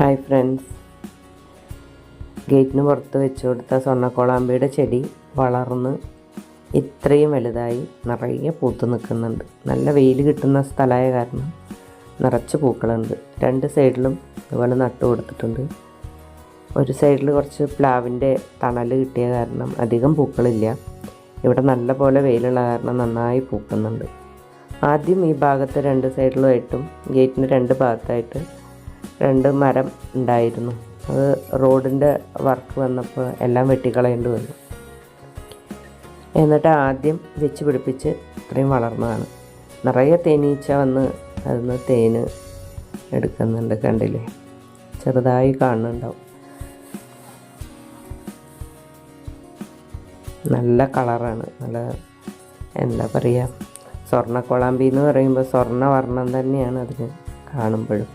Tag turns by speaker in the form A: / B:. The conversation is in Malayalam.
A: ഹായ് ഫ്രണ്ട്സ് ഗേറ്റിന് പുറത്ത് വെച്ചു കൊടുത്ത സ്വർണക്കോളാമ്പിയുടെ ചെടി വളർന്ന് ഇത്രയും വലുതായി നിറയെ പൂത്ത് നിൽക്കുന്നുണ്ട്. നല്ല വെയിൽ കിട്ടുന്ന സ്ഥലമായ കാരണം നിറച്ച് പൂക്കളുണ്ട്. രണ്ട് സൈഡിലും ഇതുപോലെ നട്ടു കൊടുത്തിട്ടുണ്ട്. ഒരു സൈഡിൽ കുറച്ച് പ്ലാവിന്റെ തണൽ കിട്ടിയ കാരണം അധികം പൂക്കളില്ല. ഇവിടെ നല്ല പോലെ വെയിലുള്ള കാരണം നന്നായി പൂക്കുന്നുണ്ട്. ആദ്യം ഈ ഭാഗത്ത് രണ്ട് സൈഡിലുമായിട്ടും ഗേറ്റിന്റെ രണ്ട് ഭാഗത്തായിട്ട് രണ്ട് മരം ഉണ്ടായിരുന്നു. അത് റോഡിന്റെ വർക്ക് വന്നപ്പോൾ എല്ലാം വെട്ടിക്കളയേണ്ടി വന്നു. എന്നിട്ട് ആദ്യം വെച്ച് പിടിപ്പിച്ച് ഇത്രയും വളർന്നതാണ്. നിറയെ തേനീച്ച വന്ന് അതിൽ നിന്ന് തേന് എടുക്കുന്നുണ്ട് കണ്ടില്ലേ? ചെറുതായി കാണുന്നുണ്ടാവും. നല്ല കളറാണ്. നല്ല എന്താ പറയുക സ്വർണ കൊളാമ്പി എന്ന് പറയുമ്പോൾ സ്വർണ വർണം തന്നെയാണ് അതിന് കാണുമ്പോഴും.